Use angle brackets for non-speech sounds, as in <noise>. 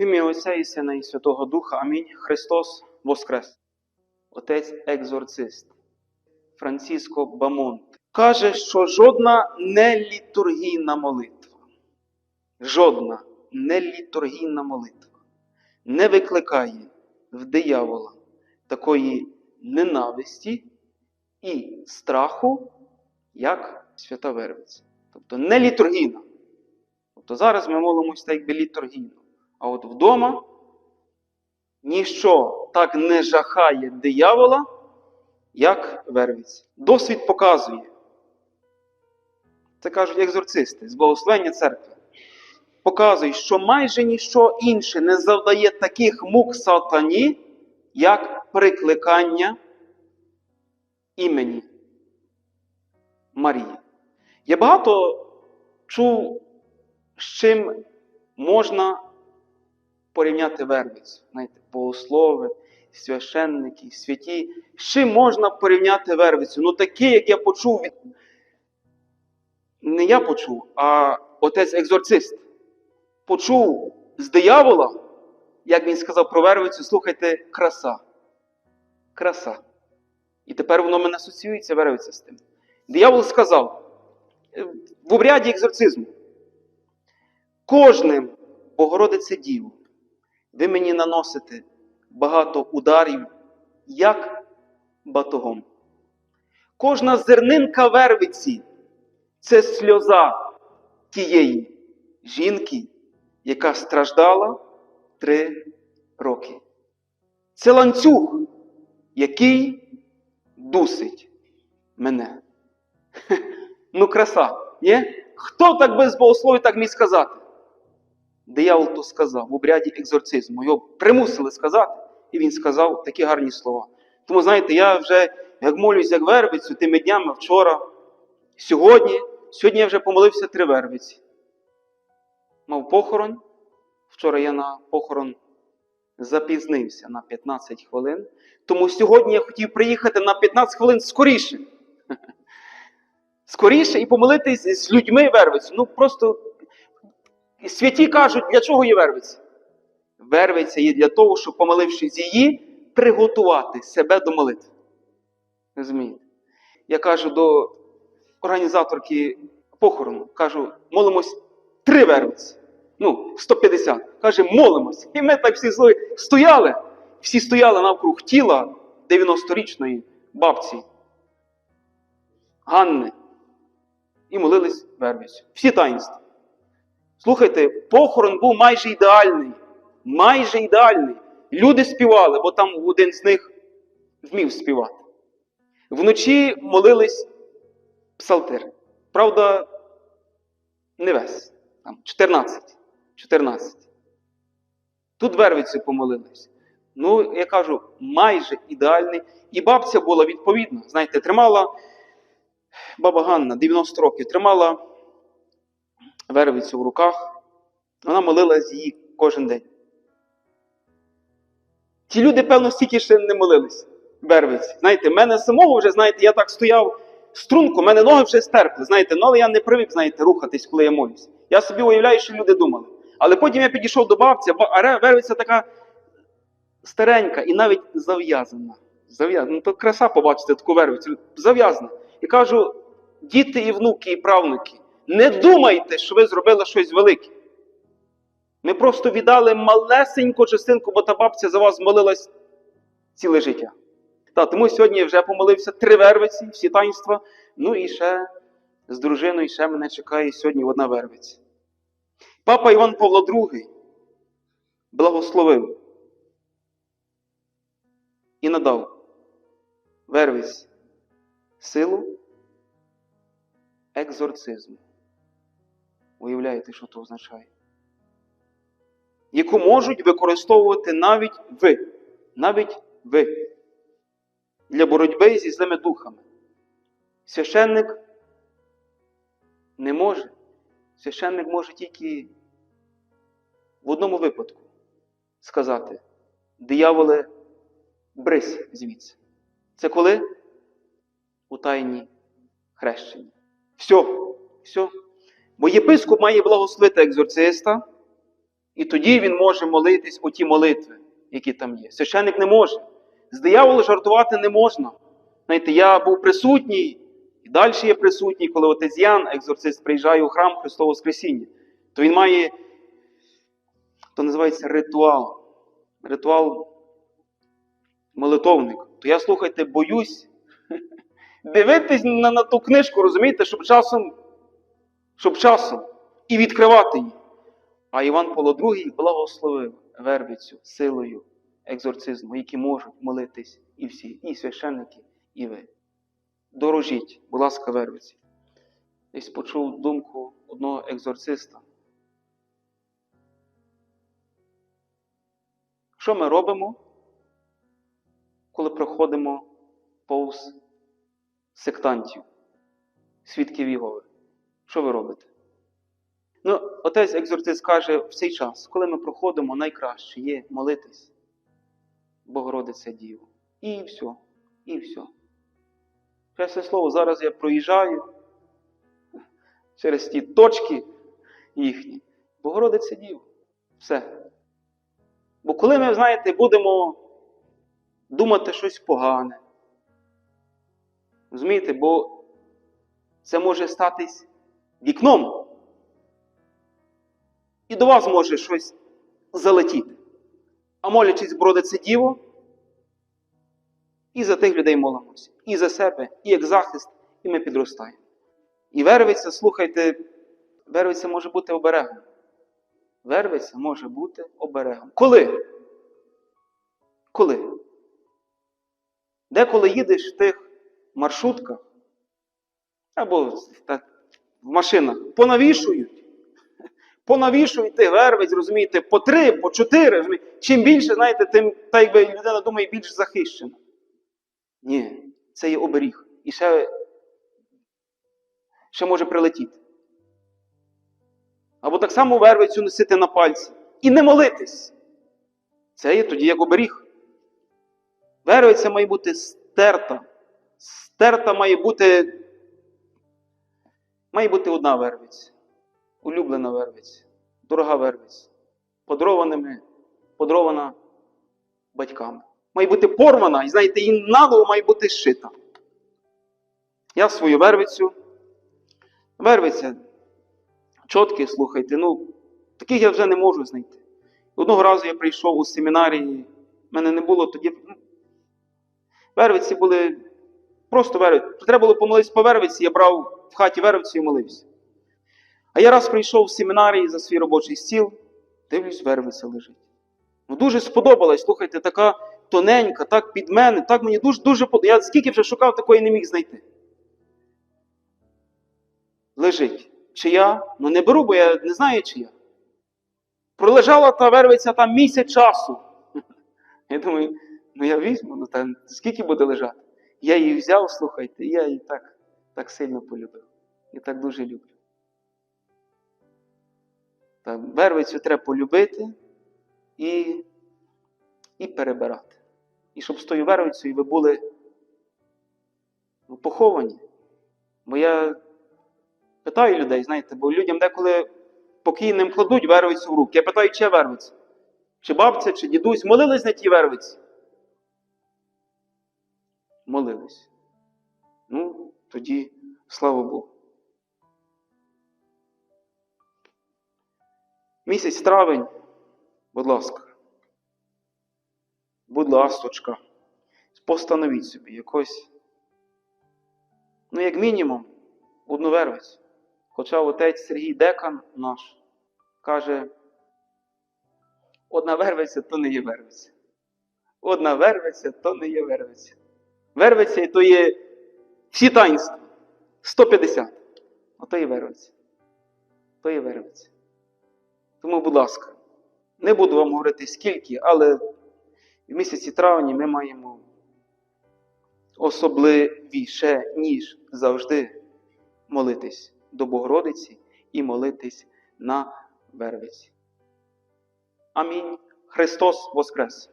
Ім'я Отця і Сина і Святого Духа. Амінь. Христос Воскрес. Отець екзорцист Франциско Бамонт каже, що жодна нелітургійна молитва, жодна нелітургійна молитва не викликає в диявола такої ненависті і страху, як свята Вервиця. Тобто не літургійна. Тобто зараз ми молимося так якби літургійно. А от вдома ніщо так не жахає диявола, як вервиця. Досвід показує. Це кажуть екзорцисти з благословення церкви. Показує, що майже ніщо інше не завдає таких мук сатані, як прикликання імені Марії. Я багато чув, з чим можна порівняти вервицю. Знаєте, богослови, священники, святі. З чим можна порівняти вервицю? Ну, таке, як я почув від. Не я почув, а отець екзорцист. Почув з диявола, як він сказав про вервицю, слухайте, краса. Краса. І тепер воно мене асоціюється вервиця з тим. Диявол сказав е, в обряді екзорцизму. Кожним Богородице Діву, ви мені наносите багато ударів, як батогом. Кожна зернинка вервиці це сльоза тієї жінки, яка страждала три роки. Це ланцюг, який дусить мене. <laughs> Ну, краса, ні? Хто так без богослов'я так міг сказати? Диявол то сказав в обряді екзорцизму. Його примусили сказати, і він сказав такі гарні слова. Тому, знаєте, я вже як молюсь, як вербицю, тими днями вчора, сьогодні, сьогодні я вже помолився три вербиці. Мав похорон. Вчора я на похорон запізнився на 15 хвилин. Тому сьогодні я хотів приїхати на 15 хвилин скоріше. <laughs> Скоріше і помолитись з людьми вервицю. Ну просто святі кажуть, для чого є вервиця? Вервиця є для того, щоб, помолившись її, приготувати себе до молитви. Розумієте? Я кажу до організаторки похорону, кажу, молимось три вервиці. Ну, 150. Каже, молимось. І ми так всі стояли. Всі стояли навкруг тіла 90-річної бабці Ганни. І молились вервицю. Всі таїнства. Слухайте, похорон був майже ідеальний. Майже ідеальний. Люди співали, бо там один з них вмів співати. Вночі молились псалтир. Правда, не весь. Там 14. 14. Тут вервицю помолились. Ну, я кажу, майже ідеальний. І бабця була відповідна. Знаєте, тримала баба Ганна 90 років, тримала вервицю в руках. Вона молилась її кожен день. Ті люди, певно, стільки ще не молились вервиці. Знаєте, мене самого вже, знаєте, я так стояв струнку, мене ноги вже стерпли. Знаєте, ну але я не привик, знаєте, рухатись, коли я молюсь. Я собі уявляю, що люди думали. Але потім я підійшов до бабці, а вервиця така старенька і навіть зав'язана. Зав'язана. Ну, то краса побачити таку вервицю. Зав'язана. І кажу, діти і внуки, і правнуки, не думайте, що ви зробили щось велике. Ми просто віддали малесеньку частинку, бо та бабця за вас молилась ціле життя. Та, тому сьогодні я вже помолився три вервиці, всі таїнства. Ну і ще з дружиною ще мене чекає сьогодні одна вервиця. Папа Іван Павло II благословив і надав вервиць силу екзорцизму. Уявляєте, що це означає? Яку можуть використовувати навіть ви, навіть ви для боротьби зі злими духами. Священник не може. Священник може тільки в одному випадку сказати: дияволе, брись звідси. Це коли? У тайні хрещення. Все, все. Бо єпископ має благословити екзорциста, І тоді він може молитись у ті молитви, які там є. Священник не може. З дияволом жартувати не можна. Знаєте, я був присутній, і далі є присутній, коли отець Ян, екзорцист, приїжджає у храм Христового Воскресіння, то він має, то називається ритуал. Ритуал молитовник. То я, слухайте, боюсь <laughs> дивитись на, на ту книжку, розумієте, щоб часом, щоб часом і відкривати її. А Іван Павло II благословив вервицю силою екзорцизму, які можуть молитись і всі, і священники, і ви. Дорожіть, будь ласка, вервиці. Десь почув думку одного екзорциста. Що ми робимо, коли проходимо повз сектантів, свідків Єгови? Що ви робите? Ну, отець екзорцист каже, в цей час, коли ми проходимо, найкраще є молитись Богородиця Діву. І все, і все. Чесне слово, зараз я проїжджаю через ті точки їхні. Богородиця Діву. Все. Бо коли ми, знаєте, будемо думати щось погане, розумієте, бо це може статись вікном. І до вас може щось залетіти. А молячись бродиться діво, і за тих людей молимося. І за себе, і як захист, і ми підростаємо. І вервиця, слухайте, вервиця може бути оберегом. Вервиця може бути оберегом. Коли? Коли? Деколи їдеш в тих маршрутках або так, в машинах, понавішують. Понавішують тих вервиць, розумієте, по три, по чотири. розумієте. Чим більше, знаєте, тим так якби людина думає, більш захищена. Ні, це є оберіг. І ще, ще може прилетіти. Або так само вервицю носити на пальці. І не молитись. Це є тоді як оберіг. Вервиця має бути стерта. Стерта має бути. Має бути одна вервиця. Улюблена вервиця. Дорога вервиця. Подарованими, подарована батьками. Має бути порвана, і знаєте, її наново має бути зшита. Я свою вервицю. Вервиця. Чотки, слухайте, ну, таких я вже не можу знайти. Одного разу я прийшов у семінарії, мене не було тоді. ну, Вервиці були просто вервиці. Треба було помолитися по вервиці, я брав в хаті вервицю і молився. А я раз прийшов в семінарії за свій робочий стіл, дивлюсь, вервиця лежить. Ну, дуже сподобалась, слухайте, така тоненька, так під мене, так мені дуже дуже подобається. Я скільки вже шукав, такої не міг знайти. Лежить. Чия? Ну не беру, бо я не знаю чия. Пролежала та вервиця там місяць часу. Я думаю, ну я візьму, ну там скільки буде лежати? Я її взяв, слухайте, я її так, так сильно полюбив. І так дуже люблю. Так, вервицю треба полюбити і, і перебирати. І щоб з тою вервицею ви були ну, поховані. Бо я питаю людей, знаєте, бо людям деколи покійним кладуть вервицю в руки. Я питаю, чи вервиця? Чи бабця, чи дідусь молились на тій вервиці? Молились. Ну, тоді, слава Богу. Місяць травень, будь ласка. Будь ласточка. Постановіть собі якось. Ну, як мінімум, одну вервицю. Хоча отець Сергій Декан наш каже, одна вервиця то не є вервиця. Одна вервиця то не є вервиця. Вервиця то є всі таїнства. 150. Ото є вервиця. То є вервиця. Тому, будь ласка, не буду вам говорити скільки, але в місяці травні ми маємо особливіше, ніж завжди, молитись до Богородиці і молитись на вервиці. Амінь. Христос Воскрес!